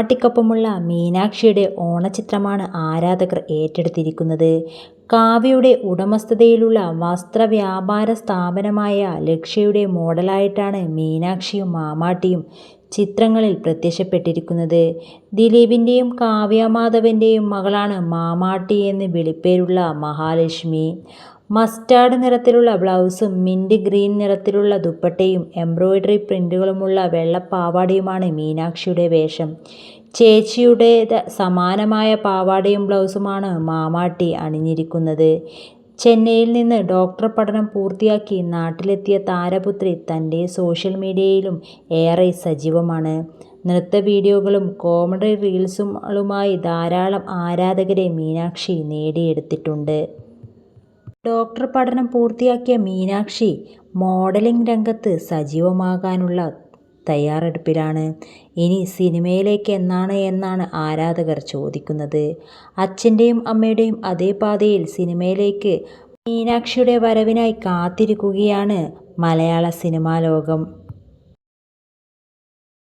മാമാട്ടിക്കൊപ്പമുള്ള മീനാക്ഷിയുടെ ഓണചിത്രമാണ് ആരാധകർ ഏറ്റെടുത്തിരിക്കുന്നത്. കാവ്യയുടെ ഉടമസ്ഥതയിലുള്ള വസ്ത്രവ്യാപാര സ്ഥാപനമായ ലക്ഷ്യയുടെ മോഡലായിട്ടാണ് മീനാക്ഷിയും മാമാട്ടിയും ചിത്രങ്ങളിൽ പ്രത്യക്ഷപ്പെട്ടിരിക്കുന്നത്. ദിലീപിന്റെയും കാവ്യ മാധവന്റെയും മകളാണ് മാമാട്ടി എന്ന് വിളിപ്പേരുള്ള മഹാലക്ഷ്മി. മസ്റ്റാർഡ് നിറത്തിലുള്ള ബ്ലൗസും മിന്റ് ഗ്രീൻ നിറത്തിലുള്ള ദുപ്പട്ടയും എംബ്രോയ്ഡറി പ്രിന്റുകളുമുള്ള വെള്ളപ്പാവാടയുമാണ് മീനാക്ഷിയുടെ വേഷം. ചേച്ചിയുടേത് സമാനമായ പാവാടയും ബ്ലൗസുമാണ് മാമാട്ടി അണിഞ്ഞിരിക്കുന്നത്. ചെന്നൈയിൽ നിന്ന് ഡോക്ടർ പഠനം പൂർത്തിയാക്കി നാട്ടിലെത്തിയ താരപുത്രി തന്റെ സോഷ്യൽ മീഡിയയിലും ഏറെ സജീവമാണ്. നൃത്ത വീഡിയോകളും കോമഡി റീൽസുകളുമായി ധാരാളം ആരാധകരെ മീനാക്ഷി നേടിയെടുത്തിട്ടുണ്ട്. ഡോക്ടർ പഠനം പൂർത്തിയാക്കിയ മീനാക്ഷി മോഡലിംഗ് രംഗത്ത് സജീവമാകാനുള്ള തയ്യാറെടുപ്പിലാണ്. ഇനി സിനിമയിലേക്ക് എന്നാണ് എന്നാണ് ആരാധകർ ചോദിക്കുന്നത്. അച്ഛന്റെയും അമ്മയുടെയും അതേ പാതയിൽ സിനിമയിലേക്ക് മീനാക്ഷിയുടെ വരവിനായി കാത്തിരിക്കുകയാണ് മലയാള സിനിമാ ലോകം.